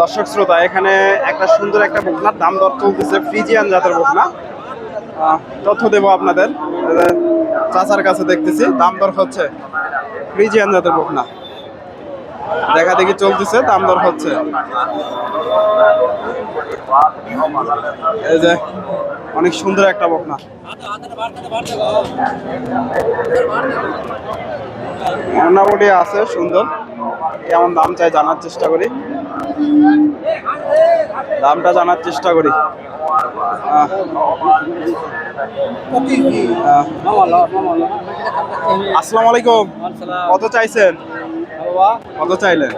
দর্শক শ্রোতা, এখানে একটা সুন্দর একটা বকনার দাম দর চলতেছে, ফ্রিজিয়ান জাতের বকনা। তথ্য দেবো আপনাদের। চাচার কাছে দেখতেছি, দাম দর হচ্ছে ফ্রিজিয়ান জাতের বকনা। দেখা দেখি চলতেছে, দাম দর হচ্ছে। এই যে অনেক সুন্দর একটা বকনা। মোটামুটি আছে, সুন্দর। কেমন দাম চাই জানার চেষ্টা করি। দামটা জানার চেষ্টা করি। আসসালামু আলাইকুম। কত চাইছেন? কত চাইলেন?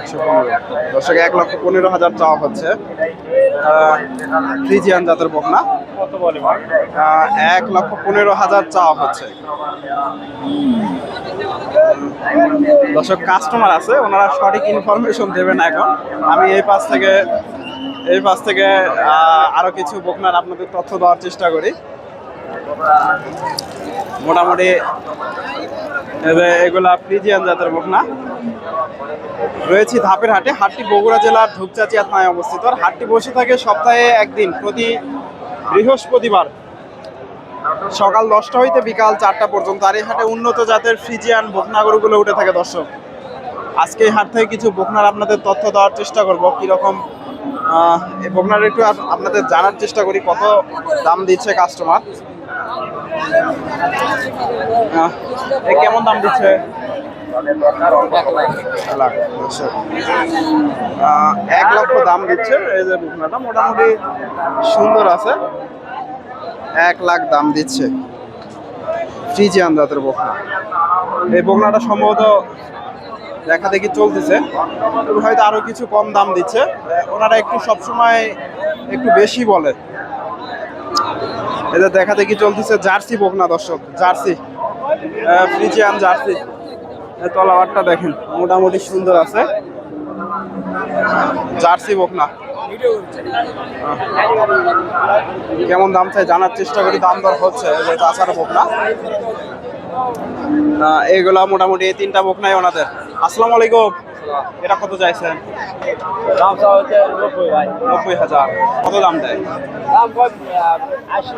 একশো পনেরো। দর্শক, এক লক্ষ পনেরো হাজার চাওয়া হচ্ছে। ফ্রিজিয়ান জাতের বকনা। এক লক্ষ পনেরো হাজার চাওয়া হচ্ছে। দর্শক কাস্টমার আছে, ওনারা সঠিক ইনফরমেশন দেবেন এখন। আমি এই পাশ থেকে, এই পাশ থেকে আরও কিছু বকনার আপনাদের তথ্য দেওয়ার চেষ্টা করি। মোটামুটি এগুলা ফ্রিজিয়ান জাতের বকনা। রয়েছি ধাপের হাটে, হাটটি বগুড়া জেলার ধূপচাচিয়া থানায় অবস্থিত। হাটটি বসে থাকে সপ্তাহে একদিন, প্রতি বৃহস্পতিবার সকাল দশটা হইতে বিকাল চারটা পর্যন্ত আর এই হাটে উন্নত জাতের ফ্রিজিয়ান বকনা গরুগুলো উঠে থাকে, দর্শক। আজকে এই হাট থেকে কিছু বকনার আপনাদের তথ্য দেওয়ার চেষ্টা করব, কীরকম বকনার একটু আপ- আপনাদের জানার চেষ্টা করি, কত দাম দিচ্ছে কাস্টমার কেমন দাম দিচ্ছে? লাখ, এক লক্ষ দাম দিচ্ছে এই যে বকনাটা মোটামুটি সুন্দর আছে। এক লাখ দাম দিচ্ছে ফ্রিজিয়ান জাতের বকনা। এই বকনাটা সম্ভবত দেখা দেখি চলতেছে হয়তো আরও কিছু কম দাম দিচ্ছে। ওনারা একটু সবসময় একটু বেশি বলে। এদের দেখা দেখি চলতেছে জার্সি বকনা দর্শক জার্সি। Friesian jersey. তলাবারটা দেখেন মোটামুটি সুন্দর আছে। জার্সি বকনা। কেমন দাম চাই জানার চেষ্টা করি দাম দর হচ্ছে যে বকনা। আহ, এইগুলা মোটামুটি এই তিনটা বকনাই ওনাদের। আসসালামু আলাইকুম। এটা কত চাইছেন? দাম হচ্ছে নব্বই হাজার। কত দাম দেয়? আশি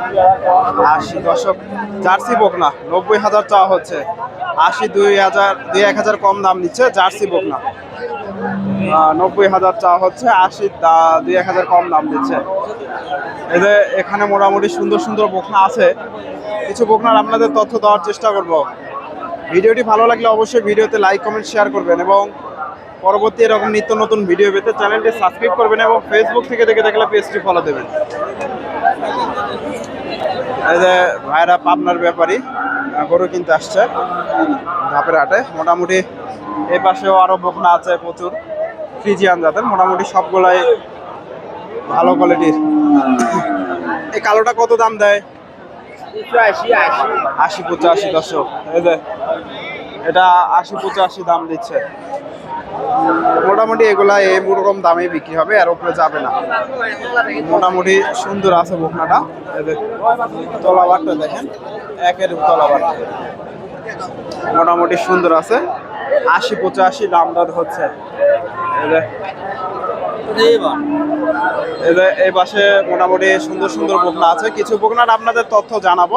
আশি দশক। জার্সি বকনা নব্বই হাজার চাওয়া হচ্ছে। আশি দুই হাজার, দুই এক হাজার কম দাম নিচ্ছে জার্সি বকনা। নব্বই হাজার চা হচ্ছে আশি দুই এক হাজার কম দাম দিচ্ছে। এদের এখানে মোটামুটি সুন্দর সুন্দর বকনা আছে। কিছু বকনার আপনাদের তথ্য দেওয়ার চেষ্টা করব। ভিডিওটি ভালো লাগলে অবশ্যই ভিডিওতে লাইক কমেন্ট শেয়ার করবেন এবং পরবর্তী এরকম নিত্য নতুন ভিডিও পেতে চ্যানেলটি সাবস্ক্রাইব করবেন এবং ফেসবুক থেকে দেখে দেখলে পেজটি ফলো দেবেন। যে ভাইরা পাবনার ব্যাপারী। গরু কিনতে আসছে। ধাপের হাটে। মোটামুটি এই পাশেও আরও বকনা আছে প্রচুর। ফ্রিজিয়ান জাতের। মোটামুটি সবগুলাই ভালো কোয়ালিটির। এই কালোটা কত দাম দেয়? আশি পঁচাশি দশক এই যে এটা আশি পঁচাশি দাম দিচ্ছে। মোটামুটি এগুলা এরকম দামে বিক্রি হবে, আর উপরে যাবে না। মোটামুটি সুন্দর আছে বকনাটা। যে তলাবারটা দেখেন, একের তলাবার মোটামুটি সুন্দর আছে। আশি পঁচাশি দাম দর হচ্ছে। এই পাশে মোটামুটি সুন্দর সুন্দর বকনা আছে। কিছু বকনার আপনাদের তথ্য জানাব।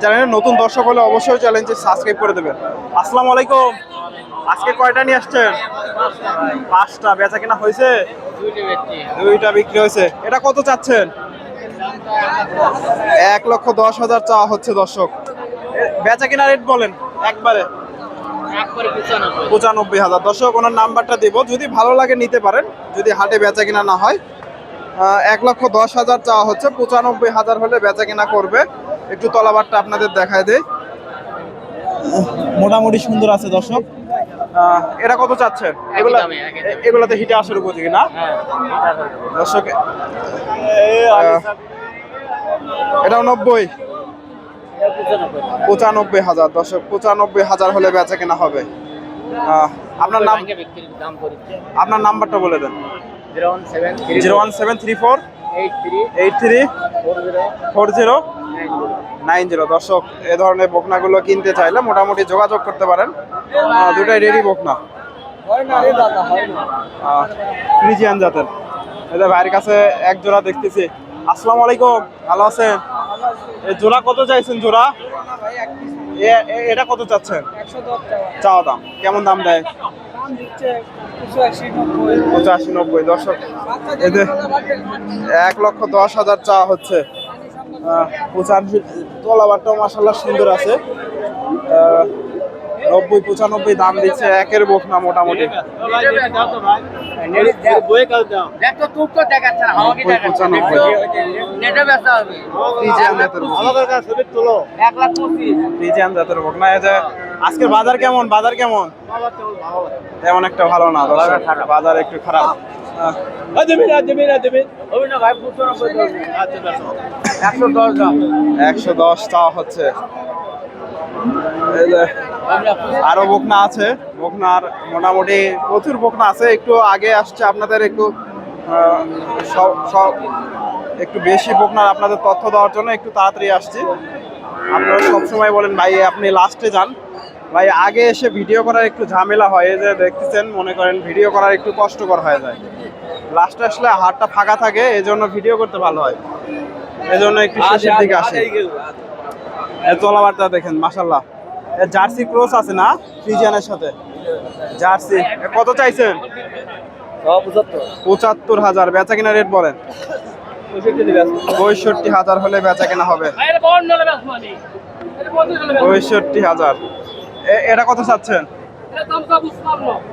চ্যানেলের নতুন দর্শক হলে অবশ্যই চ্যানেলটি সাবস্ক্রাইব করে দেবেন। আসসালামু আলাইকুম। আজকে কয়টা নিয়ে আসছেন? পাঁচটা। বেচা কিনা হয়েছে? দুইটা বিক্রি। হয়েছে। এটা কত চাচ্ছেন? এক লক্ষ দশ হাজার চাওয়া হচ্ছে দর্শক। বেচা কিনা রেট বলেন একবারে। পঁচানব্বই। হাজার। দর্শক ওনার নাম্বারটা দেবো। যদি ভালো লাগে নিতে পারেন যদি হাটে বেচা কিনা না হয় এক লক্ষ দশ হাজার চাওয়া হচ্ছে। পঁচানব্বই হাজার হলে বেচা কিনা করবে। একটু তলাবারটা আপনাদের দেখায় দেয় মোটামুটি সুন্দর আছে দর্শক। এটা কত চাচ্ছেন এগুলা এগুলাতে হিটে আসার উপর উপযোগী না? হ্যাঁ দর্শক এটাও নব্বই। পঁচানব্বই হাজার দর্শক পঁচানব্বই হাজার হলে বেচা কেনা হবে। আপনার নাম আপনার নাম্বারটা বলে দেন। Zero one seven zero one seven three four eight three eight three four zero four zero nine zero. দর্শক এ ধরনের বকনাগুলো কিনতে চাইলে মোটামুটি যোগাযোগ করতে পারেন। দুটাই রেডি বক না না রে দাদা না। আহ, ফ্রিজিয়ান জাতের। এদের ভাইয়ের কাছে এক জোড়া দেখতেছি। আসসালামু আলাইকুম ভালো আছেন? জোড়া কত চাইছেন জোড়া? এটা কত চাচ্ছেন? চাওয়া দাম। কেমন দাম দেয়? পঁচাশি নব্বই। দর্শক এদের এক লক্ষ দশ হাজার চা হচ্ছে। আহ, তলাবারটাও মাসাল্লাহ সুন্দর আছে। নব্বই পঁচানব্বই দাম দিচ্ছে একের বোক না মোটামুটি পঁচানব্বই। আজকের বাজার কেমন? বাজার কেমন? তেমন একটা ভালো না বাজার একটু খারাপ। পঁচানব্বই। একশো দশ দাম। একশো দশ চাওয়া হচ্ছে। আরও বকনা আছে। বকনার মোটামুটি প্রচুর বকনা আছে। একটু আগে আসছে আপনাদের একটু সব সব, একটু বেশি বকনার আপনাদের তথ্য দেওয়ার জন্য একটু তাড়াতাড়ি আসছি। আপনারা সবসময় বলেন, ভাই, আপনি লাস্টে যান। ভাই, আগে এসে ভিডিও করার একটু ঝামেলা হয়। যে দেখতেছেন, মনে করেন ভিডিও করার একটু কষ্টকর হয়ে যায়। লাস্টে আসলে হাতটা ফাঁকা থাকে এই জন্য ভিডিও করতে ভালো হয়। এই জন্য একটু শেষের দিকে আসে। এ তলাবারটা দেখেন মাসাল্লাহ এ জার্সি ক্রস আছে না ফ্রিজিয়ানের সাথে? জার্সি। কত চাইছেন? পঁচাত্তর। হাজার। বেচা কিনা রেট বলেন? পঁয়ষট্টি হাজার হলে বেচা কেনা হবে। পঁয়ষট্টি হাজার। এ- এটা কত চাচ্ছেন?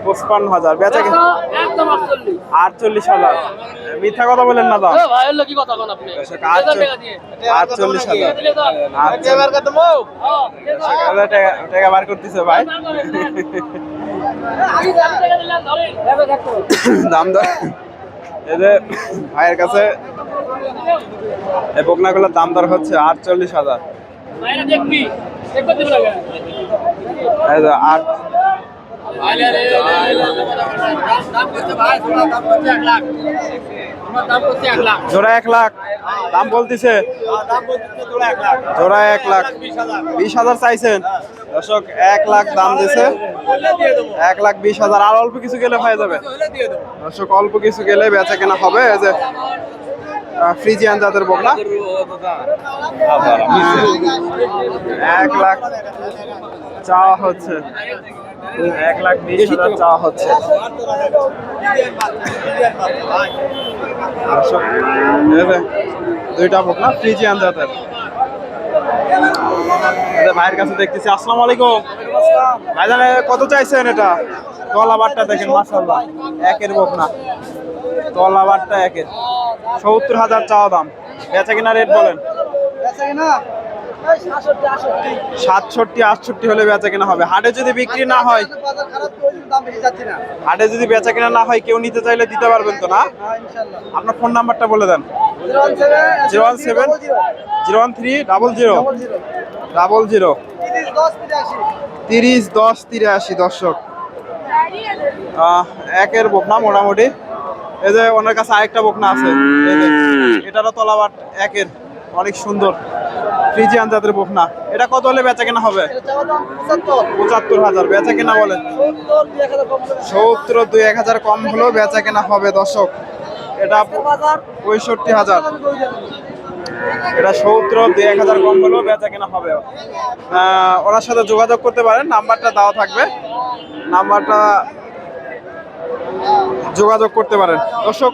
পঁচপান্ন। হাজার। বেচা আটচল্লিশ। হাজার। মিথ্যা কথা বলেন না দাম আটচল্লিশ হাজার। টাকা টাকা বার করতেছে ভাই। দাম দর এদের ভাইয়ের কাছে এই বকনাগুলোর দাম দর হচ্ছে আটচল্লিশ হাজার। আট জোড়া এক লাখ। দাম বলতেছে? জোড়া এক লাখ। বিশ হাজার চাইছেন। দর্শক, এক লাখ দাম দিছে। এক লাখ বিশ হাজার। আর অল্প কিছু গেলে হয়ে যাবে। দর্শক, অল্প কিছু গেলে বেচা কেনা হবে। যে ফ্রিজিয়ান জাতের বকনা। এক লাখ চাওয়া হচ্ছে। এক লাখ বিশ হাজার চাওয়া হচ্ছে। দুইটা বকনা ফ্রিজিয়ান জাতের এটা ভাইয়ের কাছে দেখতেছি আসসালামু আলাইকুম। ভাইজান কত চাইছেন এটা? তলাবারটা দেখেন মাসাল্লাহ একের বকনা তলাবারটা একের। সত্তর হাজার চাওয়া দাম। বেচা কিনা রেট বলেন। সাতষট্টি, আটষট্টি হলে বেচা কেনা হবে। হাটে যদি বিক্রি না হয়, হাটে যদি বেচা কেনা না হয়, কেউ নিতে চাইলে দিতে পারবেন তো না? আপনার ফোন নাম্বারটা বলে দেন। Zero one seven, zero one three, double zero. Double zero. তিরিশ, দশ, তিরাশি, দর্শক। একের বকনা মোটামুটি। এই যে ওনার কাছে আরেকটা বকনা আছে। এটারও তলাবাট একের, অনেক সুন্দর। ফ্রিজিয়ান জাতের বকনা। এটা কত হলে বেচা কেনা হবে? পঁচাত্তর হাজার। বেচা কেনা বলেন সত্তর দুই এক হাজার কম হলেও বেচা কেনা হবে, দর্শক। এটা পঁয়ষট্টি হাজার। এটা সত্তর দুই এক হাজার কম হলেও বেচা কেনা হবে। ওনার সাথে যোগাযোগ করতে পারেন, নাম্বারটা দেওয়া থাকবে। নাম্বারটা যোগাযোগ করতে পারেন। দর্শক